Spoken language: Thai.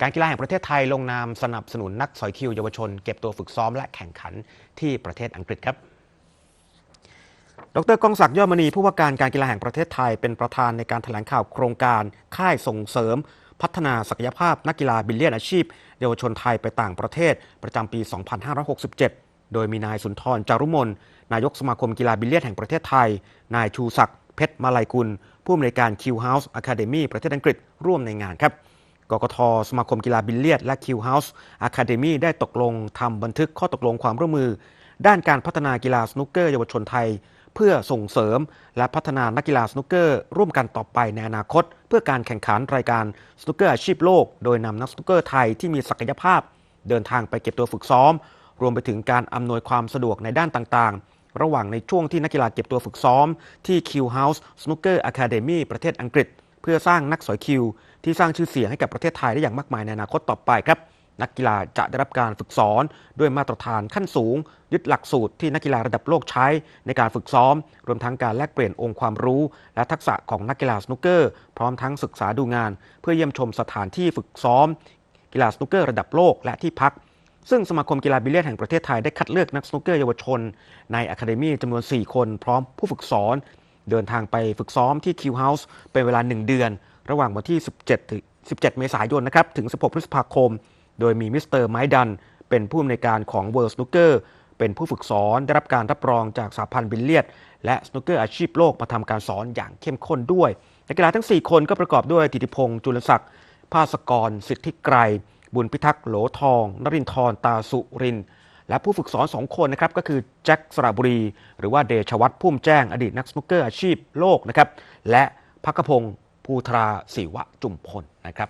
การกีฬาแห่งประเทศไทยลงนามสนับสนุนนักสอยคิวเยาวชน เก็บตัวฝึกซ้อมและแข่งขันที่ประเทศอังกฤษครับดรกองศักดิ์ยอดมณีผู้ว่าการการกีฬาแห่งประเทศไทย เป็นประธานในการแถลงข่าวโครงการ ค่ายส่งเสริม พัฒนาศักยภาพนักกีฬาบิลเลียนอาชีพ เยาวชนไทยไปต่างประเทศ ประจำปี 2567 โดยมีนายสุนทรจารุมนนายกสมาคมกีฬาบิลเลียนแห่งประเทศไทย นายชูศักดิ์เพชรมาลัยกุล ผู้อำนวยการคิวเฮาส์อะคาเดมีประเทศอังกฤษร่วมในงานครับ กกทสมาคมกีฬาบิลเลียดและคิวเฮาส์อะคาเดมีได้ตกลงทำบันทึกข้อตกลงความร่วมมือ ด้านการพัฒนากีฬาสนุกเกอร์เยาวชนไทย เพื่อส่งเสริมและพัฒนานักกีฬาสนุกเกอร์ ร่วมกันต่อไปในอนาคต เพื่อการแข่งขันรายการสนุกเกอร์อาชีพโลก โดยนำนักสนุกเกอร์ไทยที่มีศักยภาพ เดินทางไปเก็บตัวฝึกซ้อม รวมไปถึงการอำนวยความสะดวกในด้านต่างๆ ระหว่างในช่วงที่นักกีฬาเก็บตัวฝึกซ้อม ที่ Q House Snooker Academy ประเทศอังกฤษ พื่อสร้างนักสอยคิว ที่สร้างชื่อเสียงให้กับประเทศไทยได้อย่างมากมายในอนาคตต่อไปครับ นักกีฬาจะได้รับการฝึกสอนด้วยมาตรฐานขั้นสูง ยึดหลักสูตรที่นักกีฬาระดับโลกใช้ในการฝึกซ้อม รวมทั้งการแลกเปลี่ยนองค์ความรู้ และทักษะของนักกีฬาสนุกเกอร์ พร้อมทั้งศึกษาดูงาน เพื่อเยี่ยมชมสถานที่ฝึกซ้อม กีฬาสนุกเกอร์ระดับโลกและที่พักซึ่งสมาคมกีฬาบิลเลียนแห่งประเทศไทยได้คัดเลือกนักสนุกเกอร์เยาวชน ในอะคาเดมีจำนวน 4 คน พร้อมผู้ฝึกสอน เดินทางไปฝึกซ้อมที่คิวเฮาส์เป็นเวลา 1 เดือน ระหว่างวันที่ 17ถึง17 เมษายนนะครับถึง 16 พฤษภาคม โดยมีมิสเตอร์ไมดัน เป็นผู้อำนวยการของ World Snooker เป็นผู้ฝึกสอนได้รับการรับรองจากสหพันธ์บิลเลียด และสนุกเกอร์อาชีพโลกมาทำการสอนอย่างเข้มข้นด้วยนักกีฬาทั้ง 4 คนก็ประกอบด้วยธิติพงษ์จุลศักดิ์ภาสกร สิทธิไกร บุญพิทักษ์โหลทอง นรินทร์ตาสุริน และผู้ฝึกสอนสองคนนะครับก็คือแจ็คสระบุรี หรือว่าเดชวัฒน์พุ่มแจ้งอดีตนักสนุกเกอร์อาชีพโลกนะครับและพักพงศ์ภูทราศิวะจุมพลนะครับ